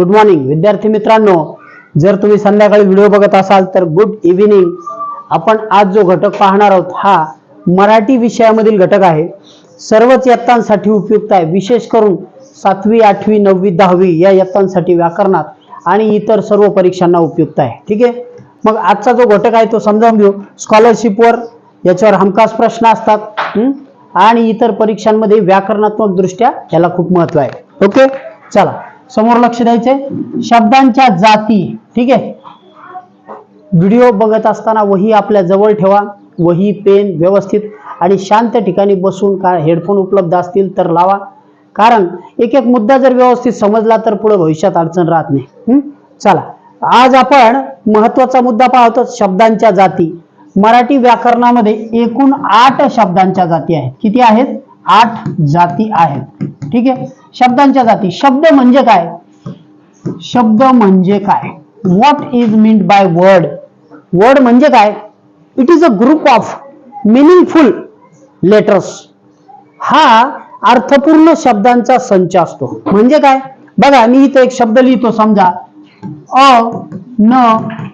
Good morning विद्यार्थी मित्रांनो जर तुम्ही संध्याकाळी व्हिडिओ बघत असाल तर गुड इव्हिनिंग आपण आज जो घटक पाहणार आहोत हा मराठी विषयामधील घटक आहे. सर्वच यत्तांसाठी उपयुक्त आहे. विशेष करून सातवी आठवी नववी दहावी या यत्तांसाठी व्याकरणात आणि इतर सर्व परीक्षांना उपयुक्त आहे. ठीक आहे? मग आजचा जो घटक आहे तो समजावून घेऊ. स्कॉलरशिपवर याच्यावर हमखास प्रश्न असतात. आणि इतर परीक्षांमध्ये व्याकरणात्मक दृष्ट्या याला खूप महत्त्व आहे. ओके चला. समोर लक्ष द्यायचंय शब्दांच्या जाती ठीक आहे? व्हिडिओ बघत असताना वही आपल्या जवळ ठेवा. वही पेन व्यवस्थित आणि शांत ठिकाणी बसून का हेडफोन उपलब्ध असतील तर लावा. कारण एक एक मुद्दा जर व्यवस्थित समजला तर पुढे भविष्यात अडचण राहत नाही. चला. आज आपण महत्त्वाचा मुद्दा पाहतो शब्दांच्या जाती. मराठी व्याकरणामध्ये एकूण आठ शब्दांच्या जाती आहेत. किती आहेत? आठ जाती आहेत. ठीक आहे? शब्दांच्या जाती. शब्द म्हणजे काय? शब्द म्हणजे काय? What is meant by word word म्हणजे काय? It is a group of meaningful letters हा अर्थपूर्ण शब्दांचा संच असतो. म्हणजे काय? बघा मी इथे एक शब्द लिहितो समजा. अ न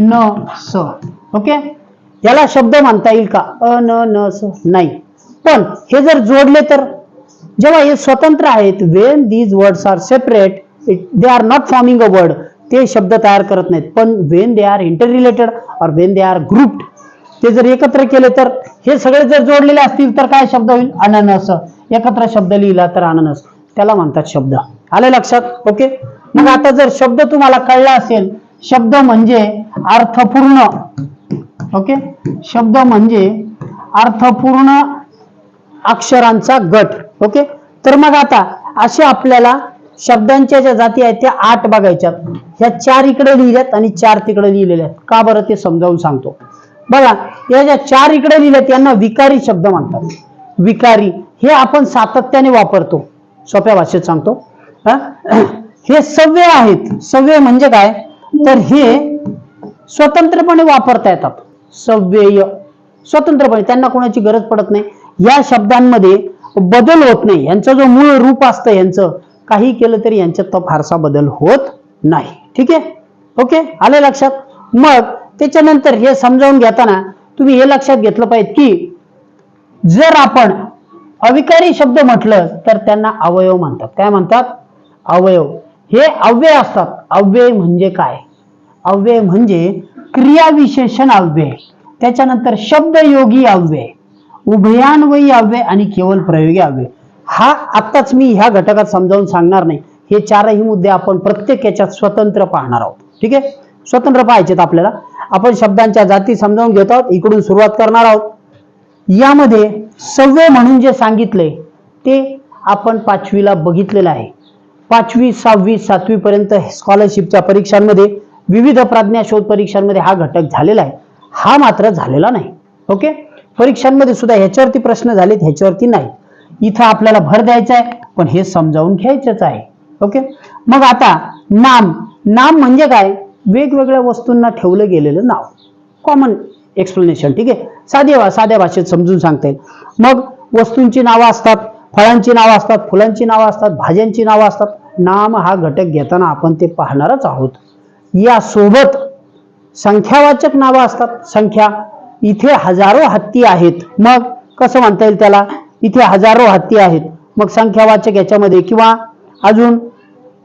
न स. ओके? याला शब्द म्हणता येईल का? अ न न स. नाही. पण हे जर जोडले तर? जेव्हा हे स्वतंत्र आहेत when these words are separate it they are not forming a word ते शब्द तयार करत नाहीत. पण when they are interrelated और वेन दे आर ग्रुप्ड ते जर एकत्र केले तर? हे सगळे जर जोडलेले असतील तर काय शब्द होईल? अननस. एकत्र शब्द लिहिला तर अननस. त्याला म्हणतात शब्द. आले लक्षात? ओके? मग आता जर शब्द तुम्हाला कळला असेल शब्द म्हणजे अर्थपूर्ण. ओके? शब्द म्हणजे अर्थपूर्ण अक्षरांचा गट. ओके? तर मग आता असे आपल्याला शब्दांच्या ज्या जाती आहेत त्या आठ बघायच्यात. ह्या चार इकडे लिहिल्यात आणि चार तिकडे लिहिलेल्या आहेत का बरं ते समजावून सांगतो. बघा या ज्या चार इकडे लिहिल्यात यांना विकारी शब्द म्हणतात. विकारी हे आपण सातत्याने वापरतो. सोप्या भाषेत सांगतो. हे? सव्य आहेत. सव्य म्हणजे काय? तर हे स्वतंत्रपणे वापरता येतात. सव्यय स्वतंत्रपणे. त्यांना कोणाची गरज पडत नाही. या शब्दांमध्ये बदल होत नाही. यांचं जो मूळ रूप असतं यांचं काही केलं तरी यांच्यात तो फारसा बदल होत नाही. ठीक आहे? ओके? आले लक्षात? मग त्याच्यानंतर हे समजावून घेताना तुम्ही हे लक्षात घेतलं पाहिजे की जर आपण अविकारी शब्द म्हटलं तर त्यांना अवयव म्हणतात. काय म्हणतात? अवयव. हे अव्यय असतात. अव्यय म्हणजे काय? अव्यय म्हणजे क्रियाविशेषण अव्यय. त्याच्यानंतर शब्दयोगी अव्यय. उभयान्वयी अव्यय आणि केवळ प्रयोगी अव्यय हा आत्ताच मी ह्या घटकात समजावून सांगणार नाही. हे चारही मुद्दे आपण प्रत्येक याच्यात स्वतंत्र पाहणार आहोत. ठीक आहे? स्वतंत्र पाहायचेत आपल्याला. आपण शब्दांच्या जाती समजावून घेत आहोत. इकडून सुरुवात करणार आहोत. यामध्ये सव्य म्हणून जे सांगितले ते आपण पाचवीला बघितलेलं आहे. पाचवी सहावी सातवी पर्यंत स्कॉलरशिपच्या परीक्षांमध्ये विविध प्राज्ञा शोध परीक्षांमध्ये हा घटक झालेला आहे. हा मात्र झालेला नाही. ओके? परीक्षांमध्ये सुद्धा ह्याच्यावरती प्रश्न झालेत ह्याच्यावरती नाही. इथं आपल्याला भर द्यायचा आहे पण हे समजावून घ्यायचंच आहे. ओके? मग आता नाम. नाम म्हणजे काय? वेगवेगळ्या वस्तूंना ठेवलं गेलेलं नाव. कॉमन एक्सप्लेनेशन ठीक आहे? साध्या साध्या भाषेत समजून सांगता येईल. मग वस्तूंची नावं असतात फळांची नावं असतात फुलांची नावं असतात भाज्यांची नावं असतात. नाम हा घटक घेताना आपण ते पाहणारच आहोत. या सोबत संख्यावाचक नावं असतात. संख्या इथे हजारो हत्ती आहेत. मग कसं म्हणता येईल त्याला? इथे हजारो हत्ती आहेत. मग संख्यावाचक याच्यामध्ये किंवा अजून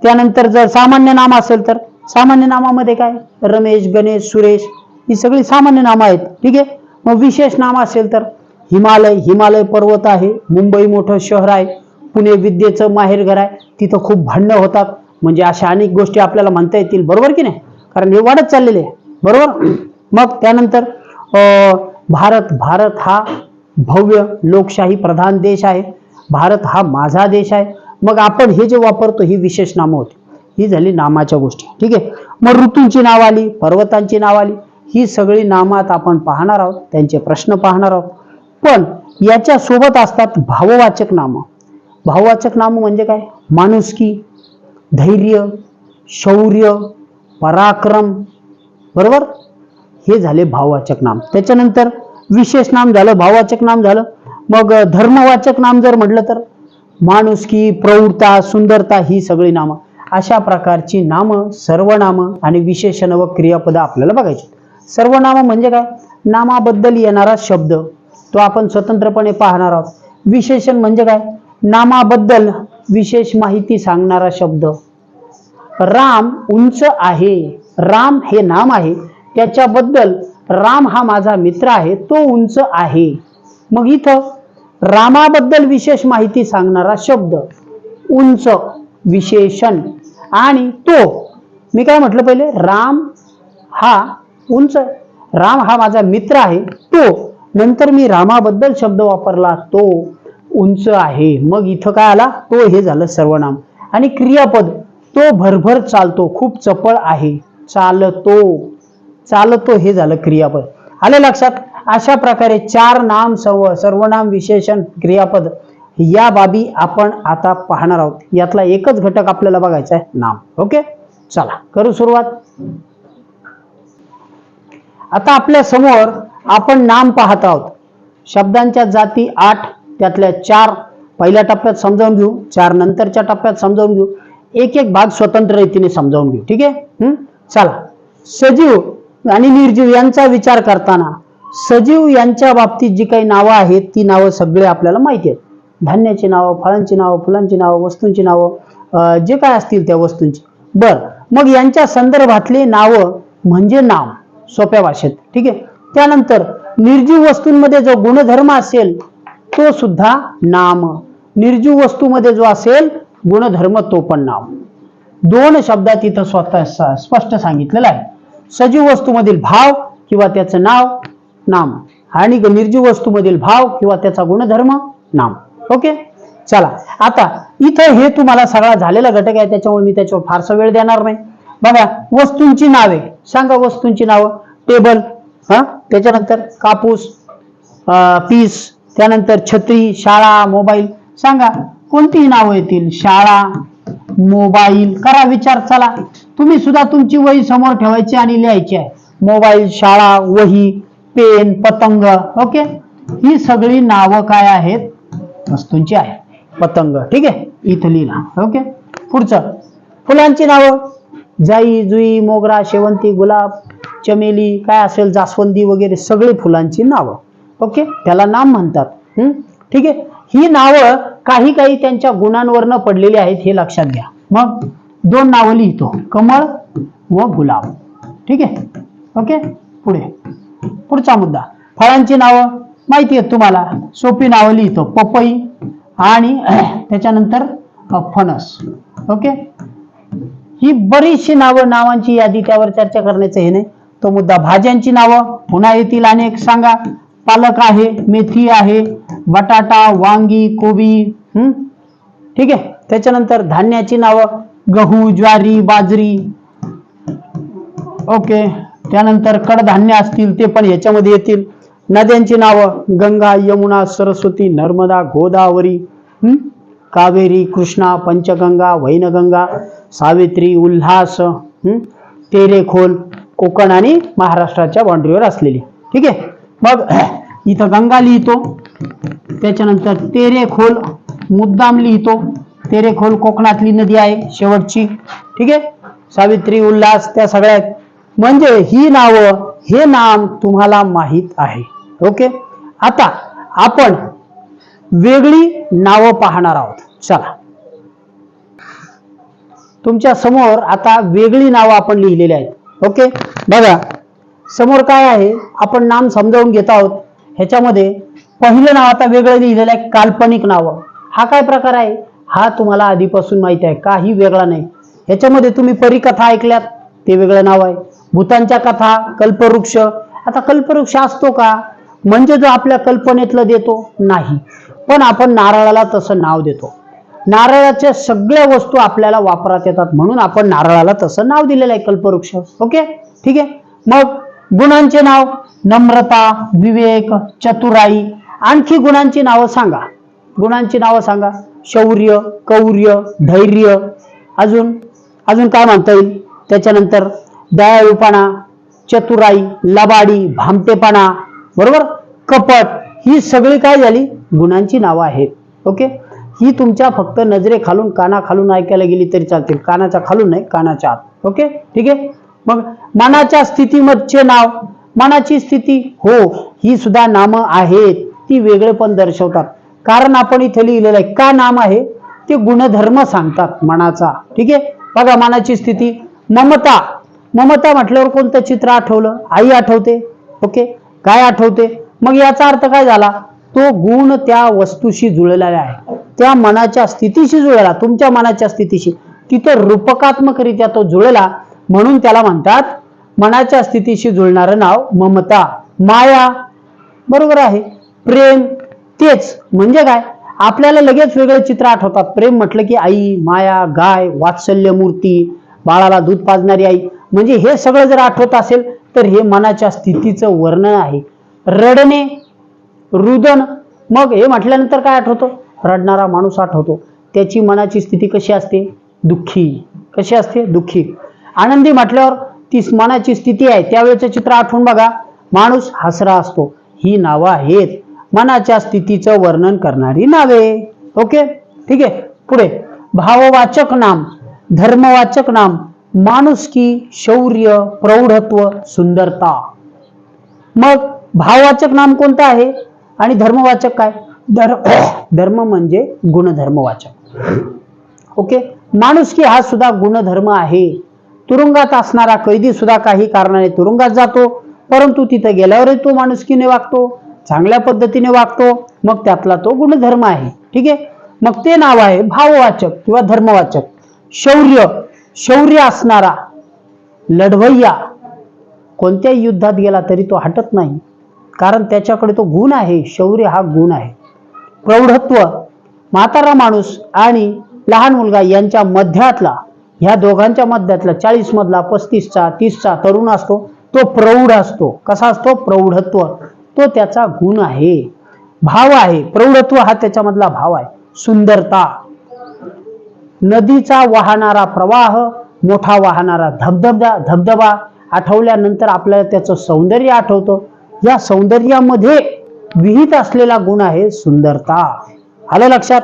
त्यानंतर जर सामान्य नाम असेल तर? सामान्य नामामध्ये काय? रमेश गणेश सुरेश ही सगळी सामान्य नामं आहेत. ठीक आहे? मग विशेष नाम असेल तर? हिमालय. हिमालय पर्वत आहे. मुंबई मोठं शहर आहे. पुणे विद्येचं माहेरघर आहे. तिथं खूप भांडणं होतात. म्हणजे अशा अनेक गोष्टी आपल्याला म्हणता येतील. बरोबर की नाही? कारण हे वाढत चाललेले आहे. बरोबर? मग त्यानंतर भारत भारत हा भव्य लोकशाही प्रधान देश आहे. भारत हा माझा देश आहे. मग आपण हे जे वापरतो ही विशेष नामं होती. ही झाली नामाच्या गोष्टी. ठीक आहे? मग ऋतूंची नाव आली पर्वतांची नाव आली. ही सगळी नामात आपण पाहणार आहोत. त्यांचे प्रश्न पाहणार आहोत. पण याच्या सोबत असतात भाववाचक नामं. भाववाचक नामं म्हणजे काय? माणुसकी धैर्य शौर्य पराक्रम. बरोबर? हे झाले भाववाचक नाम. त्याच्यानंतर विशेष नाम झालं भाववाचक नाम झालं. मग धर्मवाचक नाम जर म्हटलं तर माणुसकी प्रौढता सुंदरता ही सगळी नामं. अशा प्रकारची नामं सर्वनामं आणि विशेषण व क्रियापद आपल्याला बघायची सर्वनाम म्हणजे काय? नामाबद्दल येणारा शब्द तो आपण स्वतंत्रपणे पाहणार आहोत. विशेषण म्हणजे काय? नामाबद्दल विशेष माहिती सांगणारा शब्द. राम उंच आहे. राम हे नाम आहे. त्याच्याबद्दल राम हा माझा मित्र आहे तो उंच आहे. मग इथं रामाबद्दल विशेष माहिती सांगणारा शब्द उंच विशेषण आणि तो. मी काय म्हटलं पहिले? राम हा उंच राम हा माझा मित्र आहे तो. नंतर मी रामाबद्दल शब्द वापरला तो उंच आहे. मग इथं काय आला? तो हे झालं सर्वनाम. आणि क्रियापद तो भरभर चालतो खूप चपळ आहे चालतो. चालतो हे झालं क्रियापद. आलं लक्षात? अशा प्रकारे चार नाम सर्व सर्वनाम विशेषण क्रियापद या बाबी आपण आता पाहणार आहोत. यातला एकच घटक आपल्याला बघायचा आहे नाम. ओके? चला करू सुरुवात. आता आपल्यासमोर आपण नाम पाहत आहोत. शब्दांच्या जाती आठ त्यातल्या चार पहिल्या टप्प्यात समजावून घेऊ चार नंतरच्या टप्प्यात समजावून घेऊ. एक एक भाग स्वतंत्र रीतीने समजावून घेऊ. ठीक आहे? हम्म? चला. सजीव आणि निर्जीव यांचा विचार करताना सजीव यांच्या बाबतीत जी काही नावं आहेत ती नावं सगळे आपल्याला माहिती आहेत. धान्याची नावं फळांची नावं फुलांची नावं वस्तूंची नावं जे काय असतील त्या वस्तूंची. बर मग यांच्या संदर्भातले नावं म्हणजे नाम सोप्या भाषेत. ठीक आहे? त्यानंतर निर्जीव वस्तूंमध्ये जो गुणधर्म असेल तो सुद्धा नाम. निर्जीव वस्तूमध्ये जो असेल गुणधर्म तो पण नाम. दोन शब्दात इथं स्वतः स्पष्ट सांगितलेलं आहे. सजीव वस्तूमधील भाव किंवा त्याचं नाव नाम. आणि निर्जीव वस्तूमधील भाव किंवा त्याचा गुणधर्म नाम. ओके? चला. आता इथं हे तुम्हाला सगळा झालेला घटक आहे त्याच्यामुळे मी त्याच्यावर फारसा वेळ देणार नाही. बघा वस्तूंची नावे. सांगा वस्तूंची नावं. टेबल हा? त्याच्यानंतर कापूस अं, पीस त्यानंतर छत्री शाळा मोबाईल. सांगा कोणतीही नावं येतील? शाळा मोबाईल. करा विचार चला. तुम्ही सुद्धा तुमची वही समोर ठेवायची आणि लिहायची आहे. मोबाईल शाळा वही पेन पतंग ओके? ही सगळी नावं काय आहेत? वस्तूंची आहे पतंग ठीक आहे? इथं लिहिला ओके? पुढचं. फुलांची नावं. जाई जुई मोगरा शेवंती गुलाब चमेली काय असेल जास्वंदी वगैरे सगळी फुलांची नावं ओके? त्याला नाम म्हणतात हम्म? ठीक आहे? ही नावं काही काही त्यांच्या गुणांवरनं पडलेली आहेत हे लक्षात घ्या. मग? दोन नावं लिहितो. कमळ व गुलाब. ठीक आहे? ओके? पुढे. पुढचा मुद्दा. फळांची नावं माहिती आहेत तुम्हाला. सोपी नावं लिहितो. पपई आणि त्याच्यानंतर फणस. ओके? ही बरीचशी नावं नावांची यादी त्यावर चर्चा करण्याचं हे नाही. तो मुद्दा भाज्यांची नावं. पुन्हा येतील अनेक. सांगा. पालक आहे मेथी आहे बटाटा वांगी कोबी. हम्म ठीक आहे? त्याच्यानंतर धान्याची नावं. गहू ज्वारी बाजरी. ओके त्यानंतर कडधान्य असतील ते पण याच्यामध्ये येतील. नद्यांची नावं गंगा यमुना सरस्वती नर्मदा गोदावरी हम्म? कावेरी कृष्णा पंचगंगा वैनगंगा सावित्री उल्हास हम्म? तेरेखोल कोकण आणि महाराष्ट्राच्या बाउंड्रीवर असलेली. ठीक आहे? मग इथं गंगा लिहितो. त्याच्यानंतर तेरेखोल मुद्दाम लिहितो. तेरेखोल कोकणातली नदी आहे शेवटची. ठीक आहे? सावित्री उल्हास त्या सगळ्या म्हणजे ही नावं हे नाम तुम्हाला माहीत आहे. ओके? आता आपण वेगळी नावं पाहणार आहोत. चला. तुमच्यासमोर आता वेगळी नावं आपण लिहिलेली आहेत. ओके? बघा समोर काय आहे? आपण नाम समजावून घेत आहोत. ह्याच्यामध्ये पहिलं नाव आता वेगळं लिहिलेलं आहे काल्पनिक नावं. हा काय प्रकार आहे? हा तुम्हाला आधीपासून माहिती आहे काही वेगळा नाही. ह्याच्यामध्ये तुम्ही परिकथा ऐकल्यात ते वेगळं नाव आहे. भूतांच्या कथा कल्पवृक्ष. आता कल्पवृक्ष असतो का? म्हणजे जो आपल्या कल्पनेतलं देतो नाही. पण आपण नारळाला तसं नाव देतो. नारळाच्या सगळ्या वस्तू आपल्याला वापरात येतात म्हणून आपण नारळाला तसं नाव दिलेलं आहे कल्पवृक्ष. ओके? ठीक आहे? मग गुणांचे नाव नम्रता विवेक चतुराई आणखी गुणांची नावं सांगा. गुणांची नावं सांगा. शौर्य कौर्य धैर्य. अजून अजून काय म्हणता येईल? त्याच्यानंतर दयाळूपणा चतुराई लबाडी भामटेपणा बरोबर? कपट ही सगळी काय झाली? गुणांची नावं आहेत. ओके? ही तुमच्या फक्त नजरे खालून काना खालून ऐकायला गेली तरी चालतील. कानाच्या खालून नाही कानाच्या आत. ओके? ठीक आहे? मग मनाच्या स्थितीमधचे नाव. मनाची स्थिती हो ही सुद्धा नामं आहेत. ती वेगळे पण दर्शवतात. कारण आपण इथे लिहिलेलं आहे. का नाम आहे? ते गुणधर्म सांगतात मनाचा. ठीक आहे? बघा मनाची स्थिती. ममता. ममता म्हटल्यावर कोणतं चित्र आठवलं? आई आठवते. ओके? काय आठवते? मग याचा अर्थ काय झाला? तो गुण त्या वस्तूशी जुळलेला आहे. त्या मनाच्या स्थितीशी जुळला. तुमच्या मनाच्या स्थितीशी. तिथं रूपकात्मकरित्या तो जुळला म्हणून त्याला म्हणतात मनाच्या स्थितीशी जुळणारं नाव ममता. माया. बरोबर आहे. प्रेम. तेच म्हणजे काय? आपल्याला लगेच वेगळे चित्र आठवतात. प्रेम म्हटलं की आई माया गाय वात्सल्य मूर्ती बाळाला दूध पाजणारी आई. म्हणजे हे सगळं जर आठवत असेल तर हे मनाच्या स्थितीचं वर्णन आहे. रडणे रुदन मग हे म्हटल्यानंतर काय आठवतं? रडणारा माणूस आठवतो. त्याची मनाची स्थिती कशी असते? दुःखी. कशी असते? दुःखी. आनंदी म्हटल्यावर ती मनाची स्थिती आहे. त्यावेळेचं चित्र आठवून बघा. माणूस हसरा असतो. ही नावं आहेत. मनाच्या स्थितीचं वर्णन करणारी नावे. ओके? ठीक आहे? पुढे. भाववाचक नाम धर्मवाचक नाम माणुसकी शौर्य प्रौढत्व सुंदरता. मग भाववाचक नाम कोणतं आहे? आणि धर्मवाचक काय? धर्म धर्म म्हणजे गुणधर्मवाचक. ओके? माणुसकी हा सुद्धा गुणधर्म आहे. तुरुंगात असणारा कैदी सुद्धा काही कारणाने तुरुंगात जातो परंतु तिथे गेल्यावरही तो माणुसकीने वागतो. चांगल्या पद्धतीने वागतो मग त्यातला तो गुणधर्म आहे. ठीक आहे? मग ते नाव आहे भाववाचक किंवा धर्मवाचक. शौर्य. शौर्य असणारा लढवय्या. कोणत्याही युद्धात गेला तरी तो हटत नाही. कारण त्याच्याकडे तो गुण आहे. शौर्य हा गुण आहे. प्रौढत्व. म्हातारा माणूस आणि लहान मुलगा यांच्या मध्यातला ह्या दोघांच्या मध्यातला चाळीस मधला पस्तीसचा तीसचा तरुण असतो तो प्रौढ असतो. कसा असतो? प्रौढत्व. तो त्याचा गुण आहे. भाव आहे. प्रौढत्व हा त्याच्यामधला भाव आहे. सुंदरता. नदीचा वाहणारा प्रवाह मोठा वाहणारा धबधबा धबधबा आठवल्यानंतर आपल्याला त्याचं सौंदर्य आठवतं. या सौंदर्यामध्ये विहित असलेला गुण आहे सुंदरता. आलं लक्षात?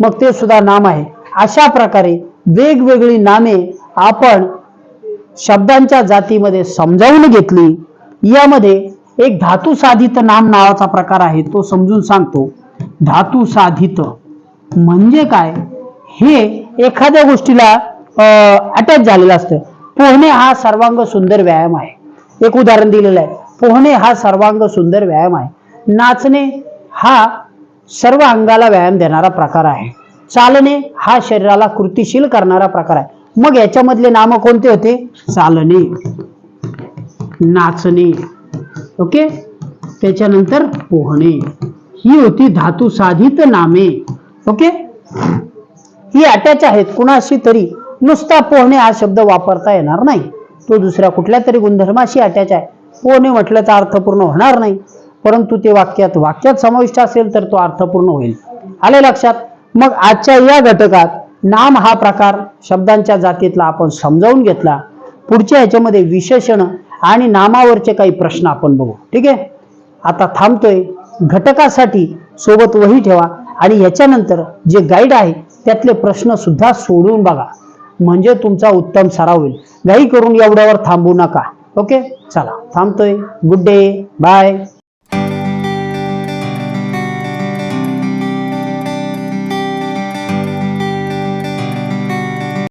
मग ते सुद्धा नाम आहे. अशा प्रकारे वेगवेगळी नामे आपण शब्दांच्या जातीमध्ये समजावून घेतली. यामध्ये एक धातू साधित नाम नावाचा प्रकार आहे तो समजून सांगतो. धातू साधित म्हणजे काय? हे एखाद्या गोष्टीला अटॅच झालेलं असतं. पोहणे हा सर्वांग सुंदर व्यायाम आहे. एक उदाहरण दिलेलं आहे. पोहणे हा सर्वांग सुंदर व्यायाम आहे. नाचणे हा सर्व अंगाला व्यायाम देणारा प्रकार आहे. चालणे हा शरीराला कृतिशील करणारा प्रकार आहे. मग याच्यामधले नाम कोणते होते? चालणे. नाचणे. ओके? त्याच्यानंतर पोहणे. ही होती धातू साधित नामे. ओके? ही अटॅच आहेत. कुणाशी तरी नुसता पोहणे हा शब्द वापरता येणार नाही. तो दुसऱ्या कुठल्या तरी गुणधर्माशी अटॅच आहे. पोहणे म्हटलं तर अर्थपूर्ण होणार नाही. परंतु ते वाक्यात वाक्यात समाविष्ट असेल तर तो अर्थपूर्ण होईल. आले लक्षात? मग आजच्या या घटकात नाम हा प्रकार शब्दांच्या जातीतला आपण समजावून घेतला. पुढच्या ह्याच्यामध्ये विशेषण आणि नामावरचे काही प्रश्न आपण बघू. ठीक आहे? आता थांबतोय. घटकासाठी सोबत वही ठेवा. आणि याच्यानंतर जे गाईड आहे त्यातले प्रश्न सुद्धा सोडून बघा. म्हणजे तुमचा उत्तम सराव होईल. घाई करून एवढ्यावर थांबू नका. ओके? चला. थांबतोय. Good day bye